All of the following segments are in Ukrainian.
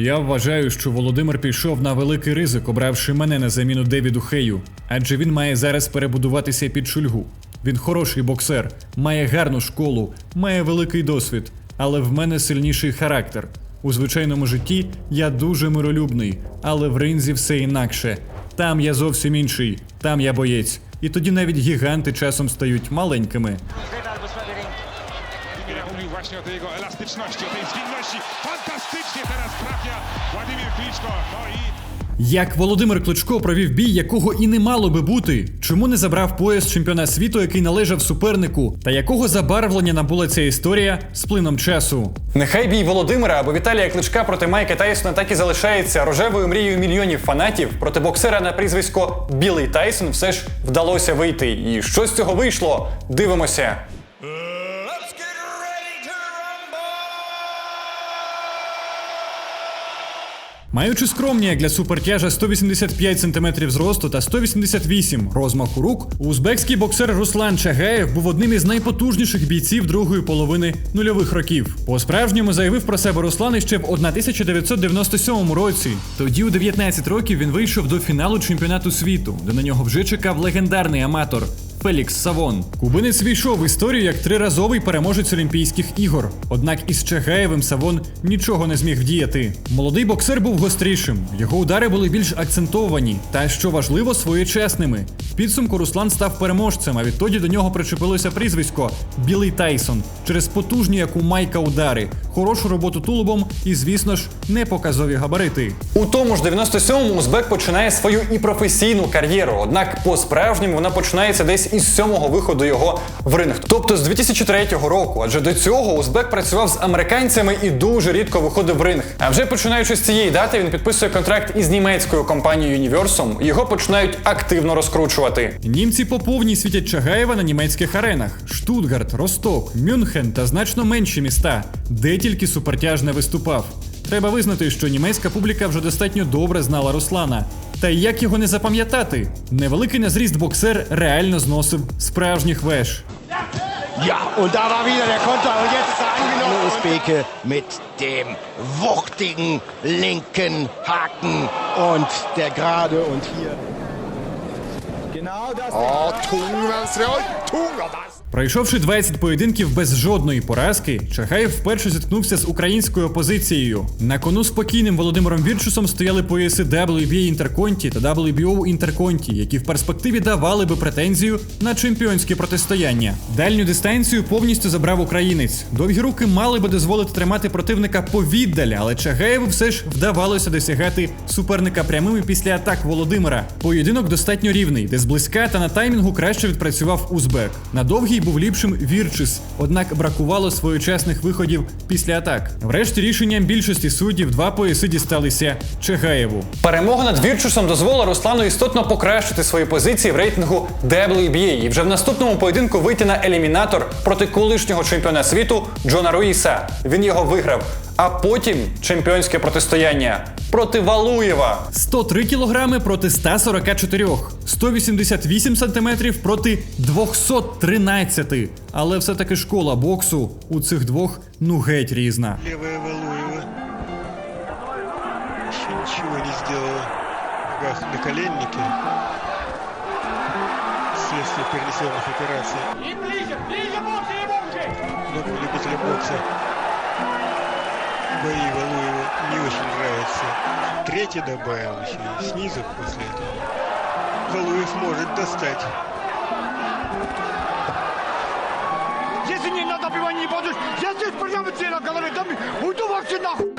Я вважаю, що Володимир пішов на великий ризик, обравши мене на заміну Девіду Хею, адже він має зараз перебудуватися під шульгу. Він хороший боксер, має гарну школу, має великий досвід, але в мене сильніший характер. У звичайному житті я дуже миролюбний, але в ринзі все інакше. Там я зовсім інший, там я боєць. І тоді навіть гіганти часом стають маленькими. Mówił właśnie o tej jego elastyczności, o tej zwinności. Fantastycznie teraz trafia Władimir Kliczko. No i Як Володимир Кличко провів бій, якого і не мало би бути, чому не забрав пояс чемпіона світу, який належав супернику, та якого забарвлення набула ця історія з плином часу. Нехай бій Володимира або Віталія Кличка проти Майка Тайсона так і залишається рожевою мрією мільйонів фанатів. Проти боксера на прізвисько Білий Тайсон все ж вдалося вийти. І що з цього вийшло? Дивимося. Маючи скромні як для супертяжа 185 см зросту та 188 розмаху рук, узбекський боксер Руслан Чагаєв був одним із найпотужніших бійців другої половини нульових років. По-справжньому заявив про себе Руслан іще в 1997 році. Тоді, у 19 років, він вийшов до фіналу чемпіонату світу, де на нього вже чекав легендарний аматор. Фелікс Савон. Кубинець війшов в історію як триразовий переможець Олімпійських ігор. Однак із Чагаєвим Савон нічого не зміг вдіяти. Молодий боксер був гострішим, його удари були більш акцентовані та, що важливо, своєчесними. В підсумку Руслан став переможцем, а відтоді до нього причепилося прізвисько Білий Тайсон через потужні, як у Майка, удари, хорошу роботу тулубом і, звісно ж, непоказові габарити. У тому ж 97-му Узбек починає свою і професійну кар'єру. Однак по-справжньому вона починається десь із сьомого виходу його в ринг. Тобто з 2003 року. Адже до цього Узбек працював з американцями і дуже рідко виходив в ринг. А вже починаючи з цієї дати, він підписує контракт із німецькою компанією Universum. Його починають активно розкручувати. Німці по повній світять Чагаєва на німецьких аренах: Штутгарт, Росток, Мюнхен та значно менші міста, де тільки супертяж не виступав. Треба визнати, що німецька публіка вже достатньо добре знала Руслана. Та як його не запам'ятати? Невеликий на зріст боксер реально зносив справжніх веж. Ja, und da war wieder der Konter und jetzt ist er angenommen. Usbeke mit dem wuchtigen linken Haken und der gerade und hier. Genau das. Ja, tung tung! Där. Пройшовши 20 поєдинків без жодної поразки, Чагаєв вперше зіткнувся з українською опозицією. На кону спокійним Володимиром Вірчусом стояли пояси WBA Інтерконті та WBO Інтерконті, які в перспективі давали би претензію на чемпіонське протистояння. Дальню дистанцію повністю забрав українець. Довгі руки мали би дозволити тримати противника повіддаль, але Чагаєву все ж вдавалося досягати суперника прямими після атак Володимира. Поєдинок достатньо рівний, де зблизька та на таймінгу краще відпрацював Узбек. На довгій був ліпшим Вірчис, однак бракувало своєчасних виходів після атак. Врешті рішенням більшості суддів два пояси дісталися Чегаєву. Перемога над Вірчусом дозволила Руслану істотно покращити свої позиції в рейтингу WBA і вже в наступному поєдинку вийти на елімінатор проти колишнього чемпіона світу Джона Руїса. Він його виграв. А потім чемпіонське протистояння проти Валуєва. 103 кілограми проти 144, 188 сантиметрів проти 213. Але все-таки школа боксу у цих двох ну геть різна. Левая Валуева. Еще ничего не. В ногах на коленнике. Вследствие перенесенных операций. Многим любителям бокса бои Валуева не очень нравятся. Третий добавил еще и снизу после этого. Валуев может достать. Если не надо добивание не будешь, прямо тебе говорю, да уйду вообще нахуй.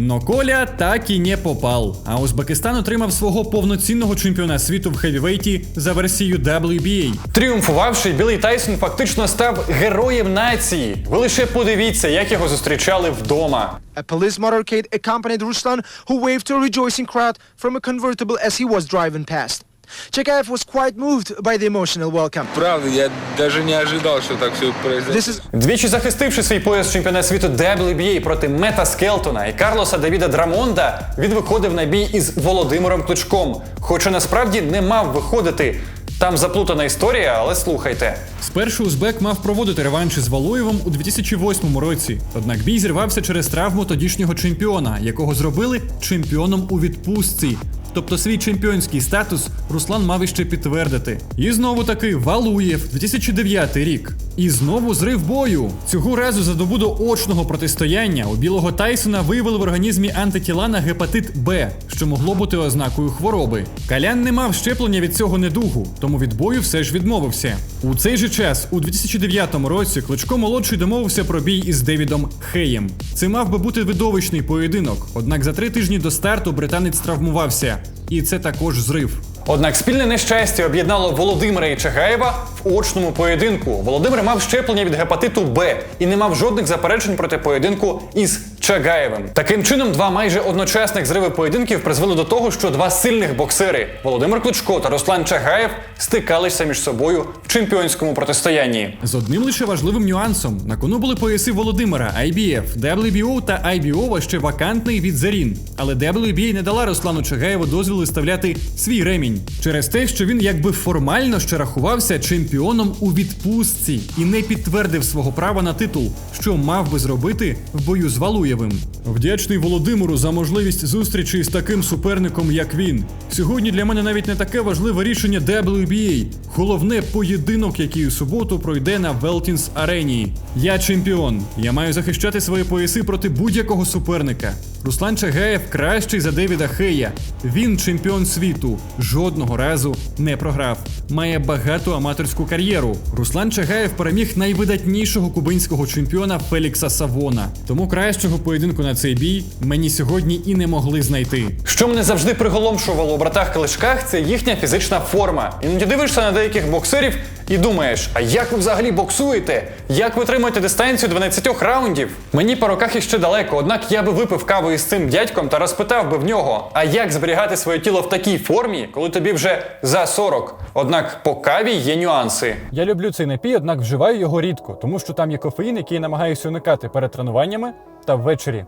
Но Коля так і не попав. А Узбекистан отримав свого повноцінного чемпіона світу в хевівейті за версією WBA. Тріумфувавши, Білий Тайсон фактично став героєм нації. Ви лише подивіться, як його зустрічали вдома. A police motorcade accompanied Ruslan, who waved to a rejoicing crowd from a convertible as he was driving past. Chekaev was quite moved by the emotional welcome. Правда, я даже не ожидал, что так все is Двічі захистивши свій пояс чемпіона світу WBA проти Мета Скелтона і Карлоса Давіда Драмонда, він виходив на бій із Володимиром Кличком, хоча насправді не мав виходити. Там заплутана історія, але слухайте. Спершу Узбек мав проводити реванш із Валуєвим у 2008 році. Однак бій зірвався через травму тодішнього чемпіона, якого зробили чемпіоном у відпустці. Тобто свій чемпіонський статус Руслан мав іще підтвердити. І знову таки Валуєв, 2009 рік. І знову зрив бою. Цього разу за добу до очного протистояння у білого Тайсона виявили в організмі антитіла на гепатит Б, що могло бути ознакою хвороби. Калян не мав щеплення від цього недугу, тому від бою все ж відмовився. У цей же час, у 2009 році, Кличко молодший домовився про бій із Девідом Хеєм. Це мав би бути видовищний поєдинок, однак за три тижні до старту британець травмувався, і це також зрив. Однак спільне нещастя об'єднало Володимира і Чагаєва в очному поєдинку. Володимир мав щеплення від гепатиту Б і не мав жодних заперечень проти поєдинку із Чагаєвим. Таким чином, два майже одночасних зриви поєдинків призвели до того, що два сильних боксери Володимир Кличко та Руслан Чагаєв стикалися між собою в чемпіонському протистоянні. З одним лише важливим нюансом на кону були пояси Володимира IBF, WBO та IBO, ще вакантний від Зарін. Але WBA не дала Руслану Чагаєву дозвіл виставляти свій ремінь через те, що він якби формально ще рахувався чемпіоном у відпустці і не підтвердив свого права на титул, що мав би зробити в бою з Валуєвим. Вдячний Володимиру за можливість зустрічі з таким суперником, як він. Сьогодні для мене навіть не таке важливе рішення WBA. Головне поєдинок, який у суботу пройде на Велтінс Арені. Я чемпіон. Я маю захищати свої пояси проти будь-якого суперника. Руслан Чагаєв кращий за Девіда Хея. Він чемпіон світу. Жодного разу не програв. Має багату аматорську кар'єру. Руслан Чагаєв переміг найвидатнішого кубинського чемпіона Фелікса Савона. Тому кращого поєдинку на цей бій мені сьогодні і не могли знайти. Що мене завжди приголомшувало у братах Кличках, це їхня фізична форма. Іноді дивишся на деяких боксерів і думаєш, а як ви взагалі боксуєте? Як ви тримаєте дистанцію 12 раундів? Мені по роках іще далеко, однак я би випив каву із цим дядьком та розпитав би в нього, а як зберігати своє тіло в такій формі, коли тобі вже за 40? Однак по каві є нюанси. Я люблю цей напій, однак вживаю його рідко, тому що там є кофеїн, який намагаюся уникати перед тренуваннями та ввечері.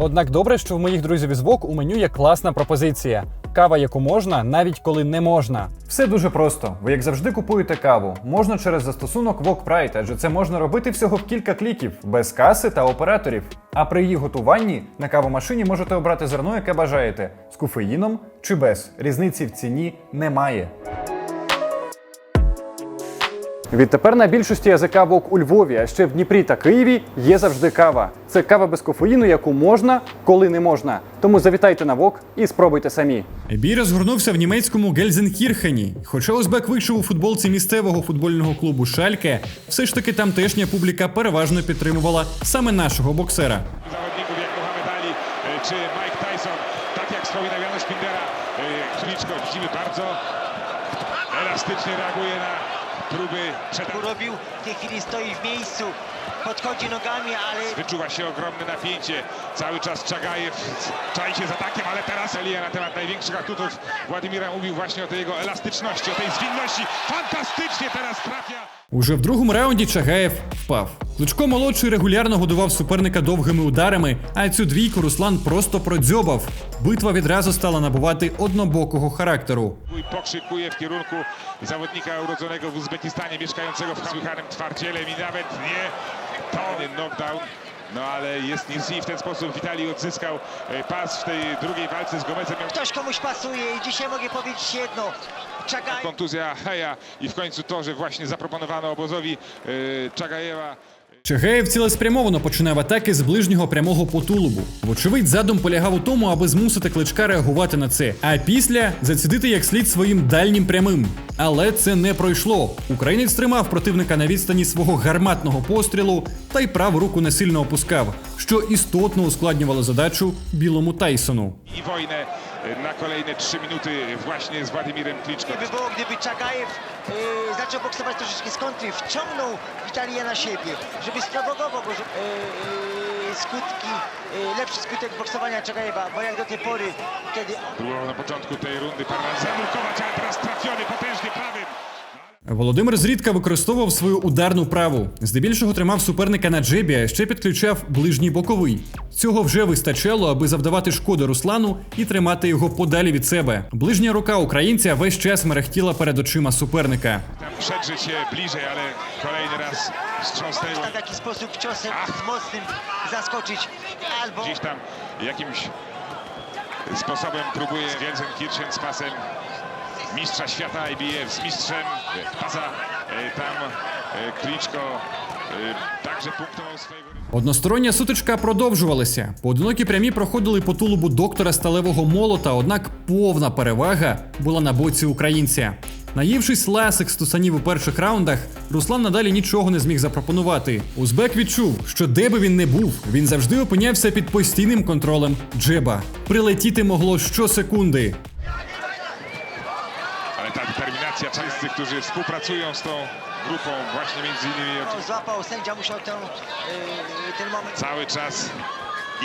Однак добре, що в моїх друзів із ВОК у меню є класна пропозиція. Кава, яку можна, навіть коли не можна. Все дуже просто. Ви як завжди купуєте каву. Можна через застосунок Pride, адже це можна робити всього в кілька кліків, без каси та операторів. А при її готуванні на кавомашині можете обрати зерно, яке бажаєте, з кофеїном чи без. Різниці в ціні немає. Відтепер на більшості язика вок у Львові, а ще в Дніпрі та Києві є завжди кава. Це кава без кофеїну, яку можна, коли не можна. Тому завітайте на вок і спробуйте самі. Бій розгорнувся в німецькому Гельзенкірхені. Хоча Узбек вийшов у футболці місцевого футбольного клубу Шальке, все ж таки тамтешня публіка переважно підтримувала саме нашого боксера. jak Mohamed Ali e, czy Mike Tyson. Tak jak wspominał Janusz Pindera, e, Kliczko widzimy bardzo elastycznie reaguje na próby przed... urobił tej chwili stoi w miejscu, podchodzi nogami, ale Wyczuwa się ogromne napięcie. Cały czas Czagajew czai się z atakiem, ale teraz Elia na temat największych atutów Władimira mówił właśnie o tej jego elastyczności, o tej zwinności. Fantastycznie teraz trafia. Уже в другому раунді Чагаєв впав. Кличко молодший регулярно годував суперника довгими ударами, а цю двійку Руслан просто продзьобав. Битва відразу стала набувати однобокого характеру. W kierunku zawodnika urodzonego w Uzbekistanie, mieszkającego w słychanym twardzielem i nawet nie to knockdown. No ale jest nic i w ten sposób Witali odzyskał e, pas w tej drugiej walce z Gomezem. Ktoś komuś pasuje i dzisiaj mogę powiedzieć jedno. Czagaj, kontuzja Heja i w końcu to, że właśnie zaproponowano obozowi e, Czagajewa Чагаєв цілеспрямовано починав атаки з ближнього прямого по тулубу. Вочевидь, задум полягав у тому, аби змусити кличка реагувати на це, а після зацідити як слід своїм дальнім прямим. Але це не пройшло. Українець тримав противника на відстані свого гарматного пострілу та й праву руку не сильно опускав, що істотно ускладнювало задачу білому Тайсону. i wojnę e, na kolejne 3 minuty właśnie z Władimirem Kliczko. by było, gdyby Czagajew e, zaczął boksować troszeczkę z kontry, wciągnął Witalię na siebie, żeby sprowokował e, e, skutki, e, lepszy skutek boksowania Czagajewa, bo jak do tej pory, kiedy Próbował na początku tej rundy Parman zanurkować, ale teraz trafiony potężnie prawym. Володимир зрідка використовував свою ударну праву. Здебільшого тримав суперника на джебі, а ще підключав ближній боковий. Цього вже вистачало, аби завдавати шкоди Руслану і тримати його подалі від себе. Ближня рука українця весь час мерехтіла перед очима суперника. Przedrzeć się bliżej, ale kolejny raz wstrząsnęło. W taki sposób ciosem mocnym zaskoczyć albo Gdzieś tam jakimś sposobem próbuje Gelsenkirchen z pasem mistrza świata IBF, z mistrzem Paza. E, Tam e, Kliczko e, także punktował. Одностороння сутичка продовжувалася. Поодинокі прямі проходили по тулубу доктора сталевого молота, однак повна перевага була на боці українця. Наївшись ласик з тусанів у перших раундах, Руслан надалі нічого не зміг запропонувати. Узбек відчув, що де би він не був, він завжди опинявся під постійним контролем джеба. Прилетіти могло щосекунди. Determinacja wszyscy, którzy współpracują z tą grupą, właśnie między innymi złapał, sędzia musiał tę, yy, ten moment cały czas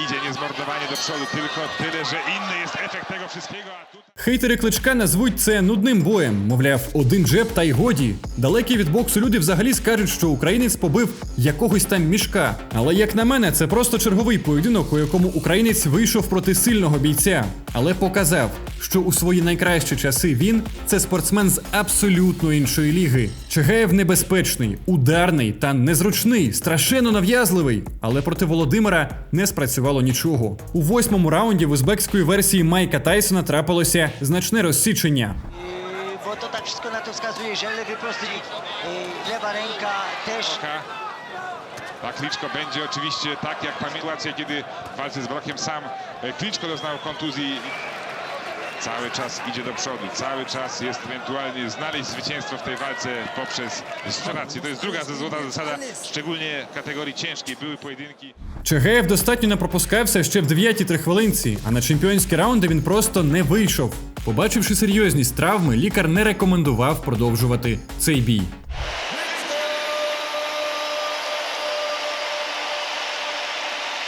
idzie niezmordowanie do przodu, tylko tyle, że inny jest efekt tego wszystkiego, a. Хейтери кличка назвуть це нудним боєм. Мовляв, один джеб та й годі. Далекі від боксу люди взагалі скажуть, що українець побив якогось там мішка. Але як на мене, це просто черговий поєдинок, у якому українець вийшов проти сильного бійця, але показав, що у свої найкращі часи він це спортсмен з абсолютно іншої ліги. Чегаєв небезпечний, ударний та незручний, страшенно нав'язливий. Але проти Володимира не спрацювало нічого. У восьмому раунді в узбекської версії Майка Тайсона трапилося значне розсічення. Wszystko na to wskazuje, że lewy prosty, yy, lewa ręka też A Kliczko będzie oczywiście tak jak pamiętacie, kiedy w walce z Brokiem sam e, Kliczko doznał kontuzji. Cały czas idzie do przodu, cały czas jest ewentualnie znaleźć zwycięstwo w tej walce poprzez restaurację. To jest druga złota zasada, szczególnie w kategorii ciężkiej. Były pojedynki. Чегаєв достатньо не пропускався ще в дев'ятій трихвилинці, а на чемпіонські раунди він просто не вийшов. Побачивши серйозність травми, лікар не рекомендував продовжувати цей бій.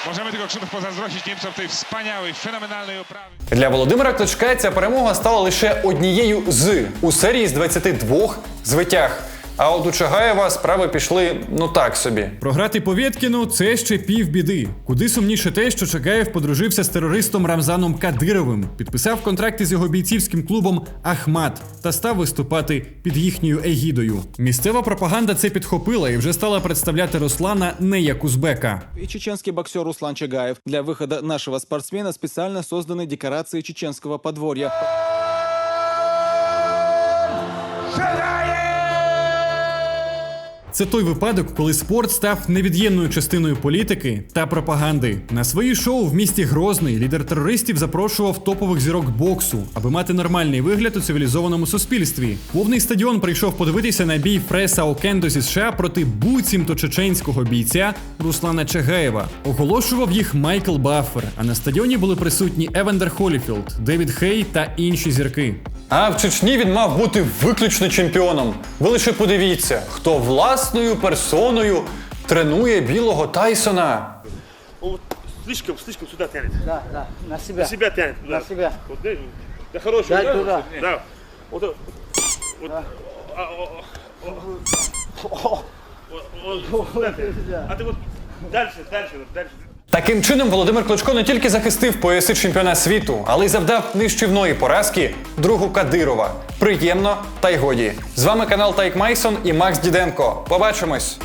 Możemy tylko Krzysztof pozazdrościć Niemcom tej wspaniałej, fenomenalnej oprawy. Для Володимира Кличка ця перемога стала лише однією з у серії з 22 звитяг. А от у Чагаєва справи пішли ну так собі. Програти Повєткіну це ще півбіди. Куди сумніше те, що Чагаєв подружився з терористом Рамзаном Кадировим, підписав контракти з його бійцівським клубом Ахмат та став виступати під їхньою егідою. Місцева пропаганда це підхопила і вже стала представляти Руслана не як узбека. И чеченский боксер Руслан Чагаев. Для выхода нашего спортсмена специально созданы декорации чеченского подворья. Це той випадок, коли спорт став невід'ємною частиною політики та пропаганди. На свої шоу в місті Грозний лідер терористів запрошував топових зірок боксу, аби мати нормальний вигляд у цивілізованому суспільстві. Повний стадіон прийшов подивитися на бій Фреса Окендо зі США проти буцімто чеченського бійця Руслана Чагаєва. Оголошував їх Майкл Баффер. А на стадіоні були присутні Евендер Холіфілд, Девід Хей та інші зірки. А в Чечні він мав бути виключно чемпіоном. Ви лише подивіться, хто власною персоною тренує білого Тайсона. Он слишком, слишком сюда тянет. Да, да, на себя. На себя тянет. На да. себя. Вот, да, да хороший. Дай да? туда. Да. Вот, вот, Да. а, о, о, о, вот, сюда тянет. А ты вот дальше, дальше, дальше. Таким чином, Володимир Кличко не тільки захистив пояси чемпіона світу, але й завдав нищівної поразки другу Кадирова. Приємно та й годі. З вами канал Тайк Майсон і Макс Діденко. Побачимось!